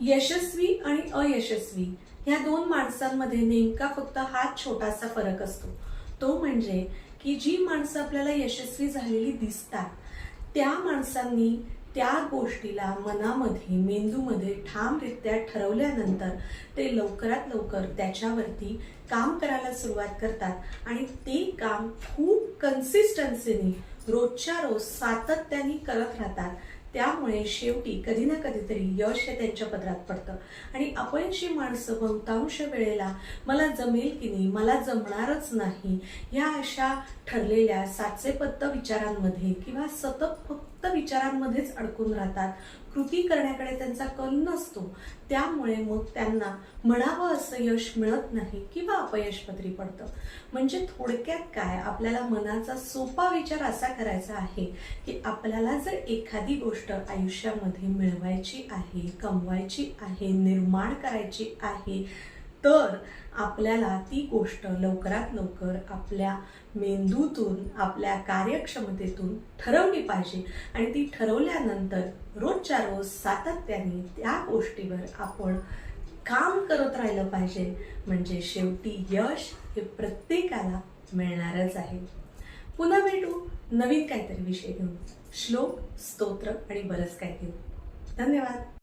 यशस्वी आणि अयशस्वी ह्या दोन माणसांमध्ये नेमका फक्त हाच छोटासा फरक असतो. तो म्हणजे की जी माणसं आपल्याला यशस्वी झालेली दिसतात त्या माणसांनी त्या गोष्टीला मनामध्ये मेंदूमध्ये ठामरित्या ठरवल्यानंतर ते लवकरात लवकर त्याच्यावरती काम करायला सुरुवात करतात आणि ते काम खूप कन्सिस्टन्सीने रोजच्या रोज सातत्याने करत राहतात. त्यामुळे शेवटी कधी ना कधीतरी यश हे त्यांच्या पदरात पडतं. आणि अपयशी माणसं बहुतांश वेळेला मला जमेल की नाही मला जमणारच नाही ह्या अशा ठरलेल्या साचेपत्त विचारांमध्ये किंवा सतत फक्त विचारांमध्येच अडकून राहतात. कृती करण्याकडे त्यांचा कल नसतो. त्यामुळे मग त्यांना म्हणावं असं यश मिळत नाही किंवा अपयश पदरी पडतं. म्हणजे थोडक्यात काय? आपल्याला मनाचा सोपा विचार असा करायचा आहे की आपल्याला जर एखादी गोष्ट आयुष्यामध्ये मिळवायची आहे कमवायची आहे निर्माण करायची आहे तर आपल्याला ती गोष्ट लवकरात लवकर आपल्या मेंदूतून आपल्या कार्यक्षमतेतून ठरवली पाहिजे. आणि ती ठरवल्यानंतर रोजच्या रोज सातत्याने त्या गोष्टीवर आपण काम करत राहिलं पाहिजे. म्हणजे शेवटी यश हे प्रत्येकाला मिळणारच आहे. पुन्हा भेटू नवीन काहीतरी विषय घेऊन. श्लोक स्तोत्र आणि बरंच काय घेऊ. धन्यवाद.